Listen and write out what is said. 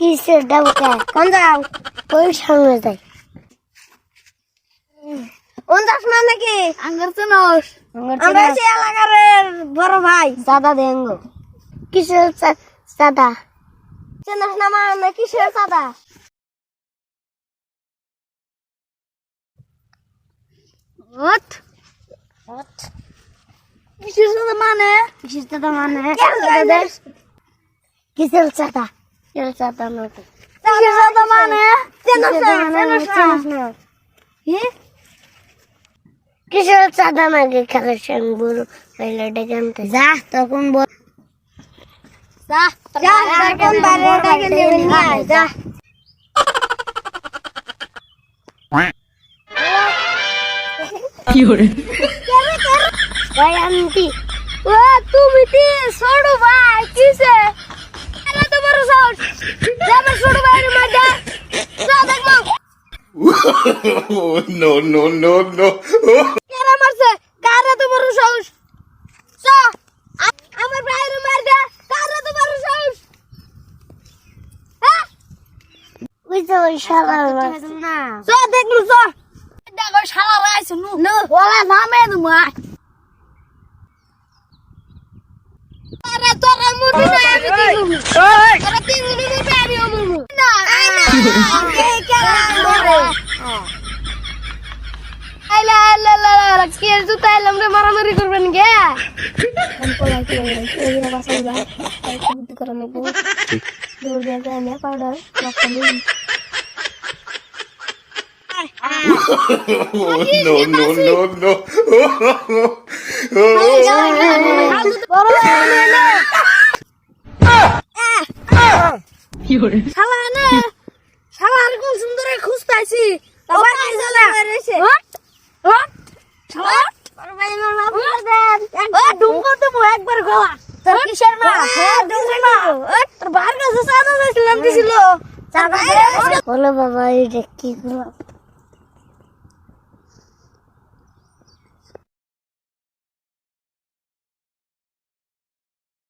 কিসের ডাবুকা কোন যাও? ওই সামনে যাই? কোন যাস না নাকি? আঙ্গার চেনস। আমরা সে এলাকার বড় ভাই। সাদা দেঙ্গ কিসের সাদা? চেনাস না মা না কিসের সাদা? ওট কিসের সাথে মানে? কিসের সাদা মানে? কিসের সাদা কিসের সাদা মানে কিসের সাদা নাকি খেলার সঙ্গে বুড়ো হইলে ডেকে যা তখন বল যা যা তখন বাইরে ডেকে নিয়ে আয়, যা ভাই আন্টি ও তুমি তি ছোট ভাই কিসে Oh, no, no, no, no. কেরা মারছে? কারে তোমার সাহস? যা আ- আমার ভাইয়ের মার দে। কারে তোমার সাহস? হ্যাঁ? ওই শালা না। যা দেখো শালা রাইছ নু। নো বলা নামে তোমা আরে তোরা মুরবি না আমি দিলু তোরা তিন মিনিট আমি মুরবি না আই না এই কেলা আইলা জুতা এলাম রে মারামারি করবেন গে no, no, no, no. বড় শালা নে পাইছি আবার কি শালা হট হট শালা ও ডুঙ্গো তো একবার গলা তোর কিসের মা ডুঙ্গো মা তোর বার কাছে সাদা দিছিলাম দিছিল বলো বাবা এটা কি করলাম